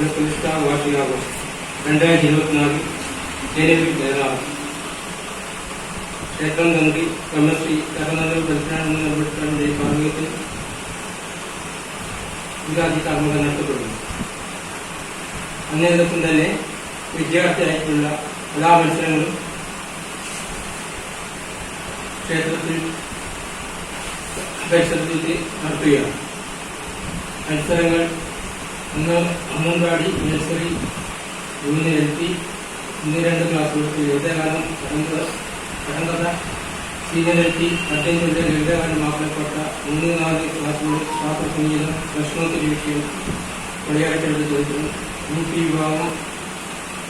പുനഃപ്രതിഷ്ഠാ വാർഷികാഘോഷം രണ്ടായിരത്തി ഇരുപത്തിനാല് ജനുവരി പതിനാറ്. ക്ഷേത്രം തന്ത്രി ബ്രഹ്മശ്രീ കരുണാലയം പരിസരാണെന്ന നിർമ്മിച്ചാണ് കാർമ്മികത്തിൽ ഉദ്ഘാടന കർമ്മങ്ങൾ നടത്തപ്പെടുന്നു. അന്നേ ദിവസം തന്നെ വിദ്യാർത്ഥിയായിട്ടുള്ള എല്ലാ മത്സരങ്ങളും ക്ഷേത്രത്തിൽ പരിസരത്തിൽ നടത്തുകയാണ്. മത്സരങ്ങൾ അന്ന് അമ്മൻപാടി നഴ്സറി മൂന്ന് എൽ പി ഇന്ന് രണ്ട് ക്ലാസ്സുകൾക്ക് ലളിതഗാനം കടങ്കഥ സീനിയർ എൽ പി പട്ടയത്തിന്റെ ലളിതഗാനം മാപ്പിളപ്പെട്ട മൂന്ന് നാല് ക്ലാസ്സുകളിൽ ശാസ്ത്ര സംഗീതം വിഷയം പടിയാറ്റെടുത്ത് ചോദിക്കുന്നു. യു പി വിഭാഗം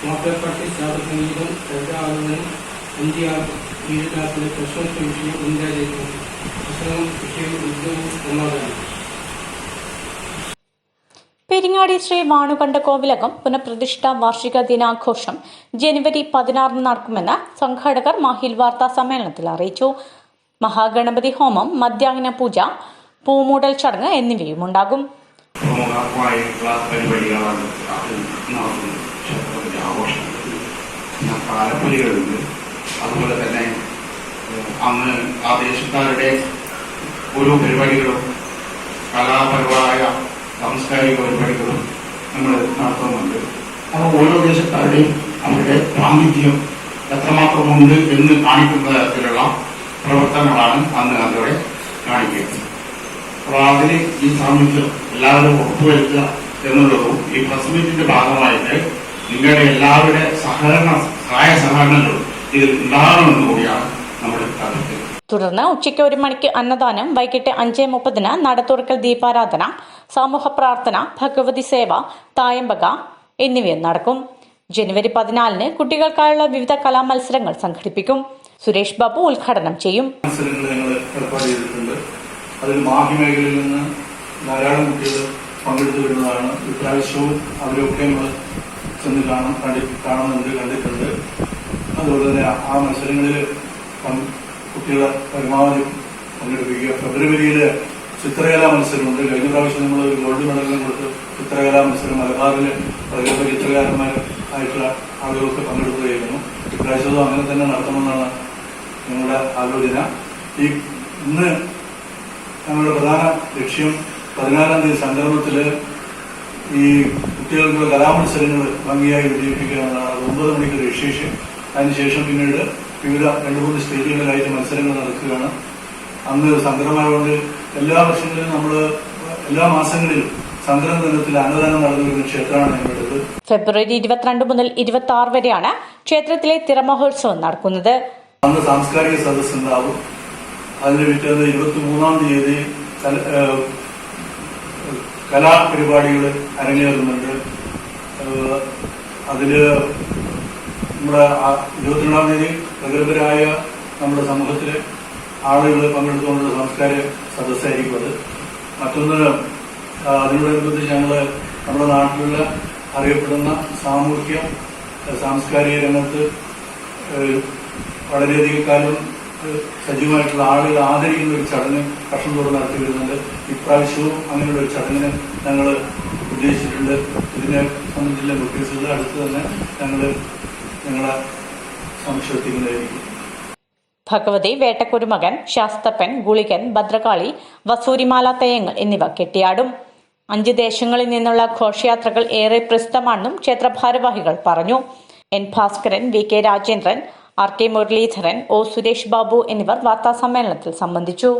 മാപ്പിളപ്പാട്ട് ശാസ്ത്ര സംഗീതം ശ്രദ്ധാവലനം അഞ്ച് ഏഴ് ക്ലാസ്സിലെ പ്രശ്നോത്തര വിഷയം ഇന്ത്യ ജയിക്കുന്നു. പ്രശ്നവും വിഷയവും യുദ്ധവും സമാധാനം പെരിങ്ങാടി ശ്രീ വാണുകണ്ഠ കോവിലകം പുനഃപ്രതിഷ്ഠ വാർഷിക ദിനാഘോഷം ജനുവരി പതിനാറിന് നടക്കുമെന്ന് സംഘാടകർ മാഹിൽ വാർത്താ സമ്മേളനത്തിൽ അറിയിച്ചു. മഹാഗണപതി ഹോമം മധ്യാഹ്ന പൂജ പൂമൂടൽ ചടങ്ങ് എന്നിവയും ഉണ്ടാകും. അതുപോലെ തന്നെ പരിപാടികളും കലാപരമായ സാംസ്കാരിക പരിപാടികളും നമ്മൾ നടത്തുന്നുണ്ട്. അപ്പോൾ ഓരോ ദേശക്കാരുടെയും അവരുടെ പ്രാതിനിധ്യം എത്രമാത്രമുണ്ട് എന്ന് കാണിക്കുന്ന തരത്തിലുള്ള പ്രവർത്തനങ്ങളാണ് അന്ന് അതോടെ കാണിക്കുന്നത്. അപ്പോൾ അതിന് ഈ സാമീപ്യം എല്ലാവരും ഉറപ്പുവരുത്തുക എന്നുള്ളതും ഈ പ്രസ് മീറ്റിന്റെ ഭാഗമായിട്ട് നിങ്ങളുടെ എല്ലാവരുടെ സഹകരണ സഹായ സഹകരണങ്ങളും ഇതിൽ ഉണ്ടാകണമെന്ന് കൂടിയാണ് തുടർന്ന് ഉച്ചയ്ക്ക് ഒരു മണിക്ക് അന്നദാനം വൈകിട്ട് അഞ്ച് മുപ്പതിന് നടത്തുറക്കൽ ദീപാരാധന സമൂഹ പ്രാർത്ഥന ഭഗവതി സേവ തായമ്പക എന്നിവയും നടക്കും. ജനുവരി പതിനാലിന് കുട്ടികൾക്കായുള്ള വിവിധ കലാമത്സരങ്ങൾ സംഘടിപ്പിക്കും. സുരേഷ് ബാബു ഉദ്ഘാടനം ചെയ്യും. മത്സരങ്ങൾ ഞങ്ങൾ ഏർപ്പാട് ചെയ്തിട്ടുണ്ട്. അതിൽ മാഹി മേഖലയിൽ നിന്ന് ധാരാളം കുട്ടികൾ പങ്കെടുത്തു വരുന്നതാണ്. ഇപ്രാവശ്യവും അവരൊക്കെ നമ്മൾ ചെന്ന് കാണും കണ്ടി കാണുന്നുണ്ട് കണ്ടിട്ടുണ്ട്. അതുപോലെ തന്നെ ആ മത്സരങ്ങളിൽ കുട്ടികളെ പരമാവധി പങ്കെടുപ്പിക്കുക. ഫെബ്രുവരിയിൽ ചിത്രകലാ മത്സരമുണ്ട്. കഴിഞ്ഞ പ്രാവശ്യം നമ്മൾ ഒരു ഗോൾഡ് മെഡലും കൊടുത്ത് ചിത്രകലാ മത്സരം മലബാറിൽ പ്രഗത്ഭ ചിത്രകാരന്മാർ ആയിട്ടുള്ള പങ്കെടുക്കുകയായിരുന്നു. ഇപ്രാവശ്യവും അങ്ങനെ തന്നെ നടത്തണമെന്നാണ് ഞങ്ങളുടെ ആലോചന. ഈ ഇന്ന് ഞങ്ങളുടെ പ്രധാന ലക്ഷ്യം പതിനാലാം തീയതി സംഗമത്തിൽ ഈ കുട്ടികൾക്കുള്ള കലാമത്സരങ്ങൾ ഭംഗിയായി വിജയിപ്പിക്കുക എന്നതാണ് ഒമ്പത് മണിക്ക് രജിസ്ട്രേഷൻ. അതിനുശേഷം പിന്നീട് വിവിധ രണ്ട് മൂന്ന് സ്റ്റേഡിയങ്ങളിലായിട്ട് മത്സരങ്ങൾ നടക്കുകയാണ്. അന്ന് സംക്രമമായതുകൊണ്ട് എല്ലാ വർഷങ്ങളിലും നമ്മൾ എല്ലാ മാസങ്ങളിലും സംക്രമ ദിനത്തിൽ അന്നദാനം നടന്നു വരുന്ന ക്ഷേത്രമാണ് ഞങ്ങളുടേത് ഫെബ്രുവരി ഇരുപത്തിരണ്ട് മുതൽ ഇരുപത്തി ആറ് വരെയാണ് ക്ഷേത്രത്തിലെ തിരമഹോത്സവം നടക്കുന്നത്. അന്ന് സാംസ്കാരിക സദസ് ഉണ്ടാവും. അതിന് പിറ്റേന്ന് ഇരുപത്തി മൂന്നാം തീയതി കലാപരിപാടികൾ അരങ്ങേറുന്നുണ്ട്. അതിൽ നമ്മുടെ ഇരുപത്തിരണ്ടാം തീയതി പ്രഗത്ഭരായ നമ്മുടെ സമൂഹത്തിലെ ആളുകൾ പങ്കെടുത്തുകൊണ്ടുള്ള സംസ്കാര സദസ്സായിരിക്കും അത്. മറ്റൊന്ന് അതിനോടനുബന്ധിച്ച് ഞങ്ങൾ നമ്മുടെ നാട്ടിലുള്ള അറിയപ്പെടുന്ന സാമൂഹ്യ സാംസ്കാരിക രംഗത്ത് വളരെയധികം കാലം സജീവമായിട്ടുള്ള ആളുകൾ ആദരിക്കുന്ന ഒരു ചടങ്ങ് വർഷത്തോടെ നടത്തി വരുന്നുണ്ട്. ഇപ്രാവശ്യവും അങ്ങനെയുള്ള ഒരു ചടങ്ങിന് ഞങ്ങൾ ഉദ്ദേശിച്ചിട്ടുണ്ട്. ഇതിനെ സംബന്ധിച്ചുള്ള നോട്ടീസുകൾ അടുത്ത് തന്നെ ഞങ്ങൾ ഞങ്ങളെ സംശയത്തിക്കുന്നതായിരിക്കും ഭഗവതി വേട്ടക്കുരുമകൻ ശാസ്തപ്പൻ ഗുളികൻ ഭദ്രകാളി വസൂരിമാല തെയ്യങ്ങൾ എന്നിവ കെട്ടിയാടും. അഞ്ച് ദേശങ്ങളിൽ നിന്നുള്ള ഘോഷയാത്രകൾ ഏറെ പ്രസിദ്ധമാണെന്നും ക്ഷേത്ര ഭാരവാഹികൾ പറഞ്ഞു. N Bhaskaran V K Rajendran R K Muraleedharan O Suresh Babu എന്നിവർ വാർത്താസമ്മേളനത്തിൽ സംബന്ധിച്ചു.